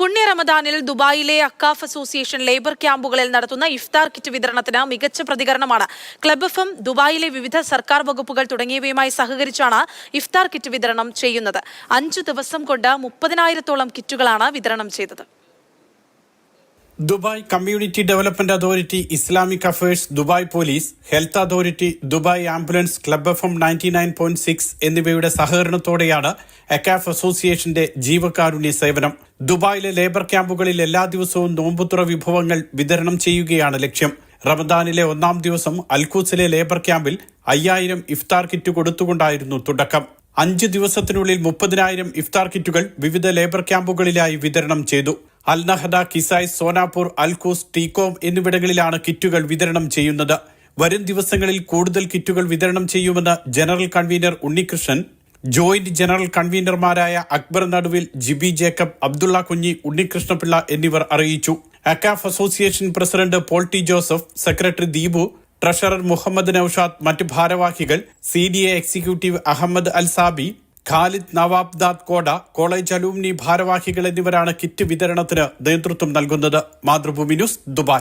പുണ്യ റമദാനിൽ ദുബായിലെ അക്കാഫ് അസോസിയേഷൻ ലേബർ ക്യാമ്പുകളിൽ നടത്തുന്ന ഇഫ്താർ കിറ്റ് വിതരണത്തിന് മികച്ച പ്രതികരണമാണ്. ക്ലബ് എഫ് എം ദുബായിലെ വിവിധ സർക്കാർ വകുപ്പുകൾ തുടങ്ങിയവയുമായി സഹകരിച്ചാണ് ഇഫ്താർ കിറ്റ് വിതരണം ചെയ്യുന്നത്. അഞ്ചു ദിവസം കൊണ്ട് മുപ്പതിനായിരത്തോളം കിറ്റുകളാണ് വിതരണം ചെയ്തത്. Dubai community development authority Islamic affairs Dubai police health authority Dubai ambulance club F M ninety nine point six എന്നിവയുടെ സഹകരണത്തോടെയാണ് എക്കാഫ് അസോസിയേഷന്റെ ജീവകാരുണ്യ സേവനം. ദുബായിലെ ലേബർ ക്യാമ്പുകളിൽ എല്ലാ ദിവസവും നോമ്പുതുറ വിഭവങ്ങൾ വിതരണം ചെയ്യുകയാണ് ലക്ഷ്യം. റമദാനിലെ ഒന്നാം ദിവസം അൽക്കൂസിലെ ലേബർ ക്യാമ്പിൽ അയ്യായിരം ഇഫ്താർ കിറ്റ് കൊടുത്തുകൊണ്ടായിരുന്നു തുടക്കം. അഞ്ച് ദിവസത്തിനുള്ളിൽ മുപ്പതിനായിരം ഇഫ്താർ കിറ്റുകൾ വിവിധ ലേബർ ക്യാമ്പുകളിലായി വിതരണം ചെയ്തു. അൽ നഹദ കിസായ് സോനാപൂർ അൽകൂസ് ടീകോം എന്നിവിടങ്ങളിലാണ് കിറ്റുകൾ വിതരണം ചെയ്യുന്നത്. വരും ദിവസങ്ങളിൽ കൂടുതൽ കിറ്റുകൾ വിതരണം ചെയ്യുമെന്ന് general convener Unnikrishnan joint general കൺവീനർമാരായ Akbar Naduvil Jibi Jacob Abdulla Kunhi Unnikrishna Pillai എന്നിവർ അറിയിച്ചു. AKCAF association president Paul T Joseph secretary Deepu treasurer Muhammad Noushad മറ്റ് ഭാരവാഹികൾ C D A executive Ahmed Al Sabi Khalid Nawab നവാബ്ദാദ് കോട കോളേജ് അലൂമിനി ഭാരവാഹികൾ എന്നിവരാണ് കിറ്റ് വിതരണത്തിന് നേതൃത്വം നൽകുന്നത്. Mathrubhumi news Dubai.